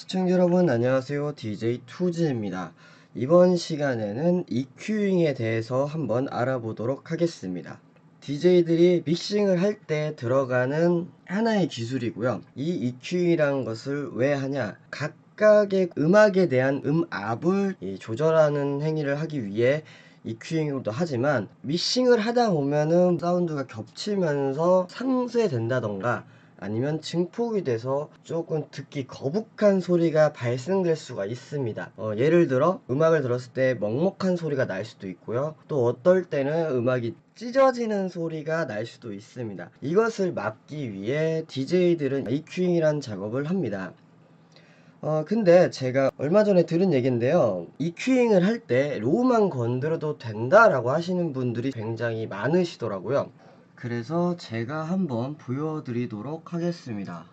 시청자 여러분 안녕하세요. DJ 투즈입니다. 이번 시간에는 EQing에 대해서 한번 알아보도록 하겠습니다. DJ들이 믹싱을 할 때 들어가는 하나의 기술이고요. 이 EQing이라는 것을 왜 하냐? 각각의 음악에 대한 음압을 이 조절하는 행위를 하기 위해 EQing으로도 하지만 믹싱을 하다 보면은 사운드가 겹치면서 상쇄된다던가 아니면 증폭이 돼서 조금 듣기 거북한 소리가 발생될 수가 있습니다. 어, 예를 들어 음악을 들었을 때 먹먹한 소리가 날 수도 있고요. 또 어떨 때는 음악이 찢어지는 소리가 날 수도 있습니다. 이것을 막기 위해 DJ들은 EQing이라는 작업을 합니다. 어 근데 제가 얼마 전에 들은 얘긴데요 EQing을 할 때 로우만 건드려도 된다 라고 하시는 분들이 굉장히 많으시더라고요 그래서 제가 한번 보여드리도록 하겠습니다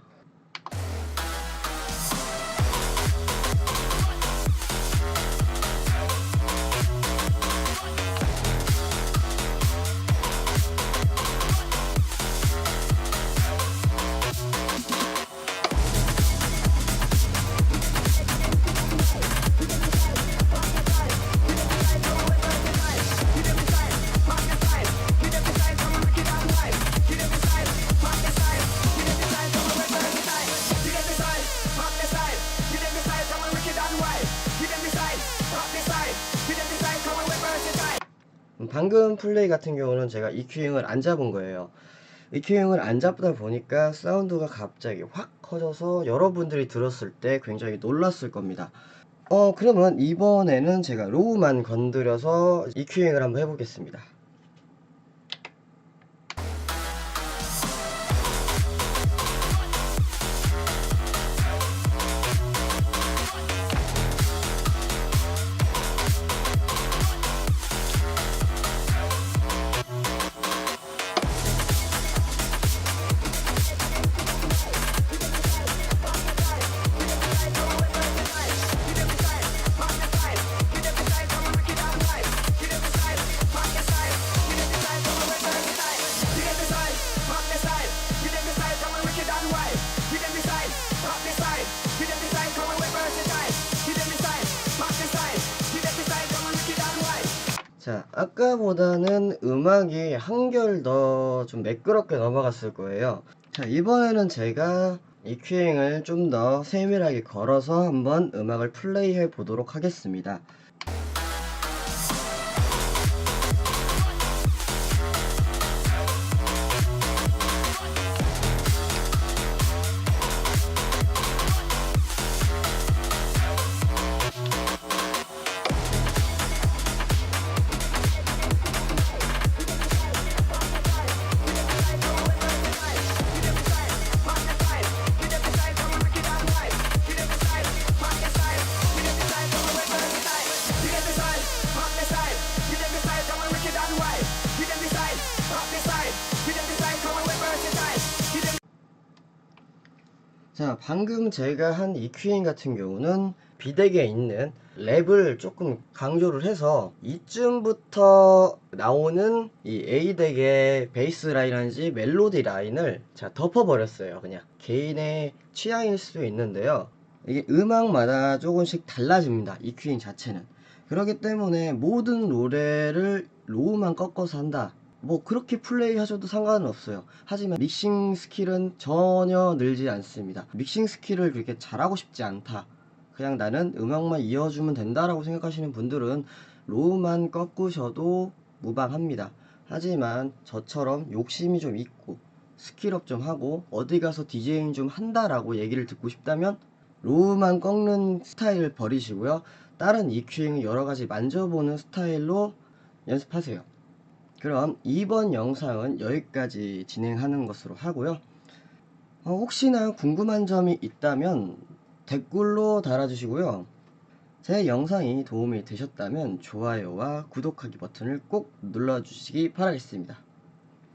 방금 플레이 같은 경우는 제가 EQing을 안 잡은 거예요. EQing을 안 잡다 보니까 사운드가 갑자기 확 커져서 여러분들이 들었을 때 굉장히 놀랐을 겁니다. 어 그러면 이번에는 제가 로우만 건드려서 EQing을 한번 해보겠습니다 아까보다는 음악이 한결 더 좀 매끄럽게 넘어갔을 거예요. 자, 이번에는 제가 EQing을 좀 더 세밀하게 걸어서 한번 음악을 플레이해 보도록 하겠습니다. 자, 방금 제가 한 EQing 같은 경우는 비덱에 있는 랩을 조금 강조를 해서 이쯤부터 나오는 이 A덱의 베이스 라인이라든지 멜로디 라인을 자 덮어버렸어요. 그냥 개인의 취향일 수도 있는데요. 이게 음악마다 조금씩 달라집니다. EQing 자체는. 그렇기 때문에 모든 노래를 로우만 꺾어서 한다. 뭐 그렇게 플레이 하셔도 상관은 없어요. 하지만 믹싱 스킬은 전혀 늘지 않습니다. 믹싱 스킬을 그렇게 잘하고 싶지 않다. 그냥 나는 음악만 이어주면 된다라고 생각하시는 분들은 로우만 꺾으셔도 무방합니다. 하지만 저처럼 욕심이 좀 있고 스킬업 좀 하고 어디 가서 디제잉 좀 한다라고 얘기를 듣고 싶다면 로우만 꺾는 스타일을 버리시고요. 다른 EQing 여러가지 만져보는 스타일로 연습하세요 그럼 이번 영상은 여기까지 진행하는 것으로 하고요. 어, 혹시나 궁금한 점이 있다면 댓글로 달아주시고요. 제 영상이 도움이 되셨다면 좋아요와 구독하기 버튼을 꼭 눌러주시기 바라겠습니다.